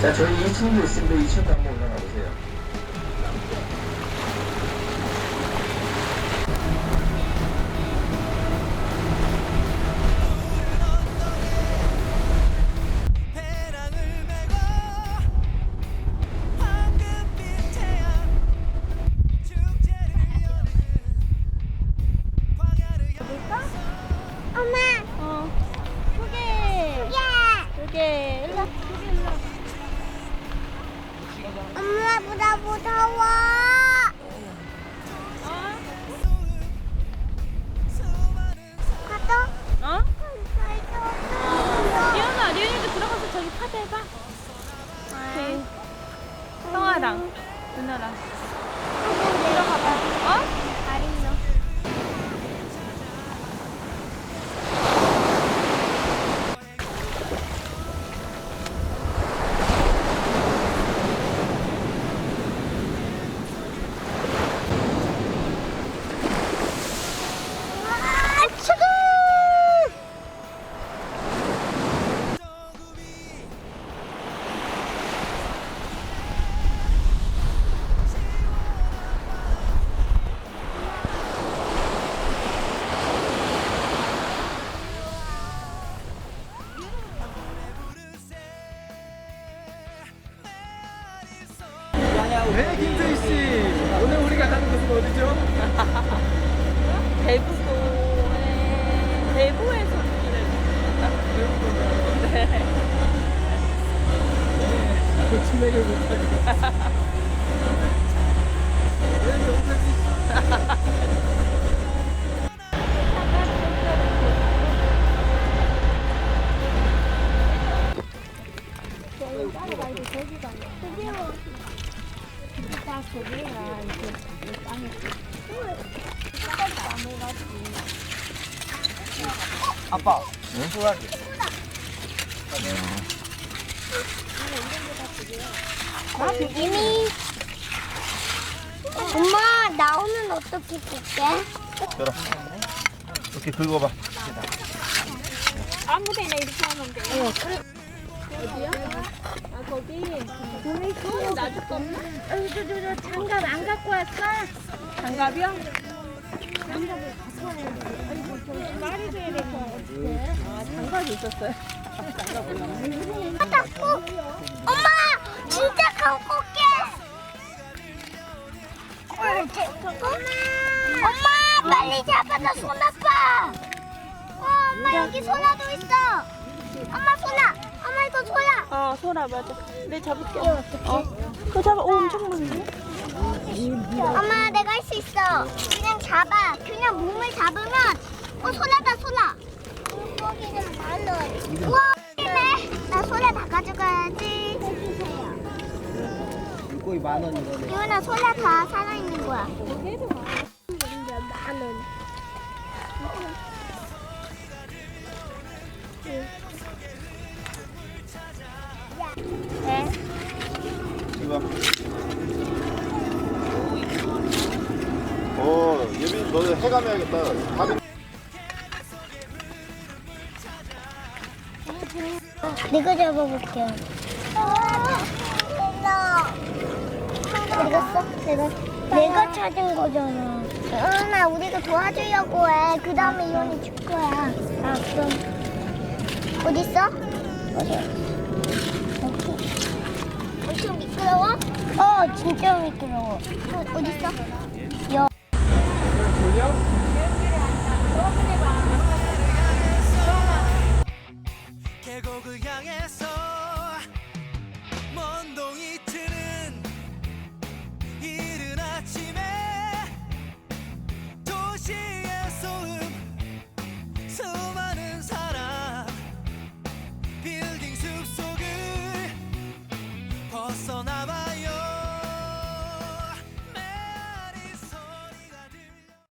자, 저희 2층도 있습니다. 2층도 한번 올라가 보세요. 오케이. 형아랑 누나랑. 들어 네, 김세희 씨. 오늘 우리가 가는 곳은 어디죠? 대부도에 대부에서 길을 네. 그 진행을 못하고. 아빠, 소라게. 이미 엄마 나오면 어떻게 볼게? 열어. 이렇게 긁어봐. 아무 데나 이렇게 하면 돼. 어. 어디야? 아 거기. 그럼 놔줄 거 없나? 저저저 장갑 안 갖고 왔어? 장갑이요? 말이 돼야 될거 어떡해? 아 장갑이 있었어요. 닫고 엄마 진짜 갖고 올게. 엄마 빨리 잡아서 손 아파. 와 엄마 여기 소라도 있어. 엄마 소라. 엄마 이거 소라. 어 소라 맞아. 내 잡을게. 어. 그거 잡아. 오 엄청 많네. 엄마 내가 할 수 있어. 그냥 잡아. 그냥 몸을 잡으면 어 소라다 소라. 물고기는 만 원. 우와 네. 나 소라 다 가져가야지. 물고기 만 원이거든. 이거는 소라 다 살아있는 거야. 너는 해감해야겠다. 밥이 내가 잡아볼게요. 내가 내가 내가 찾은 거잖아. 은아 우리가 도와주려고 해. 그 다음에 이혼이 줄 거야. 아 그럼 어디 있어? 어디? 엄청 미끄러워? 어 진짜 미끄러워. 어, 어디 있어? 계곡을 향해서 먼 동이 트는 이른 아침에 도시의 소음 수많은 사람 빌딩 숲속을 벗어나봐.